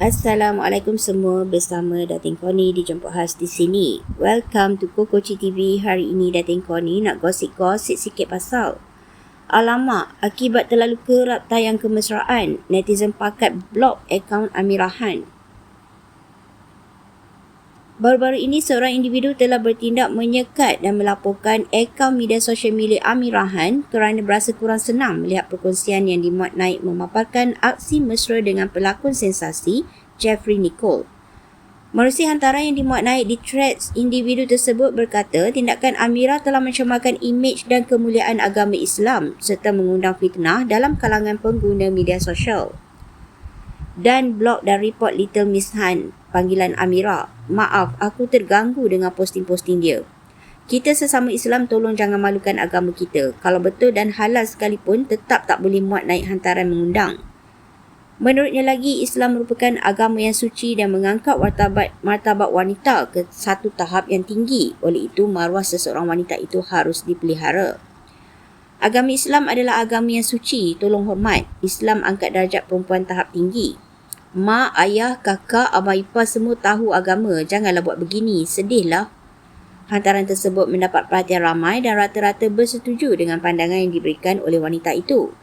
Assalamualaikum semua bersama Datin Koni dijemput khas di sini. Welcome to Kokoci TV. Hari ini Datin Koni nak gosip-gosip sikit pasal. Alamak, akibat terlalu kerap tayang kemesraan, netizen pakat blok akaun Amirahan. Baru-baru ini seorang individu telah bertindak menyekat dan melaporkan akaun media sosial milik Amirahan kerana berasa kurang senang melihat perkongsian yang dimuat naik memaparkan aksi mesra dengan pelakon sensasi Jeffrey Nicole. Merusi hantaran yang dimuat naik di threads individu tersebut berkata tindakan Amira telah mencemarkan imej dan kemuliaan agama Islam serta mengundang fitnah dalam kalangan pengguna media sosial. Dan blog dan report Little Miss Han panggilan Amira. Maaf, aku terganggu dengan posting-posting dia. Kita sesama Islam tolong jangan malukan agama kita. Kalau betul dan halal sekalipun, tetap tak boleh muat naik hantaran mengundang. Menurutnya lagi, Islam merupakan agama yang suci dan mengangkat martabat, martabat wanita ke satu tahap yang tinggi. Oleh itu, maruah seseorang wanita itu harus dipelihara. Agama Islam adalah agama yang suci, tolong hormat. Islam angkat darjat perempuan tahap tinggi. Mak, ayah, kakak, abang ipar semua tahu agama. Janganlah buat begini. Sedihlah. Hantaran tersebut mendapat perhatian ramai dan rata-rata bersetuju dengan pandangan yang diberikan oleh wanita itu.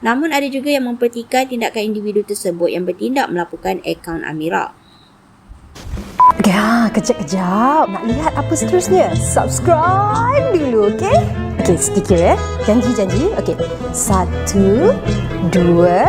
Namun ada juga yang mempertikai tindakan individu tersebut yang bertindak melakukan akaun Amira. Ya, kejap-kejap. Nak lihat apa seterusnya? Subscribe dulu, okey? Okey, sedikit ya. Janji-janji. Okey. Satu, dua.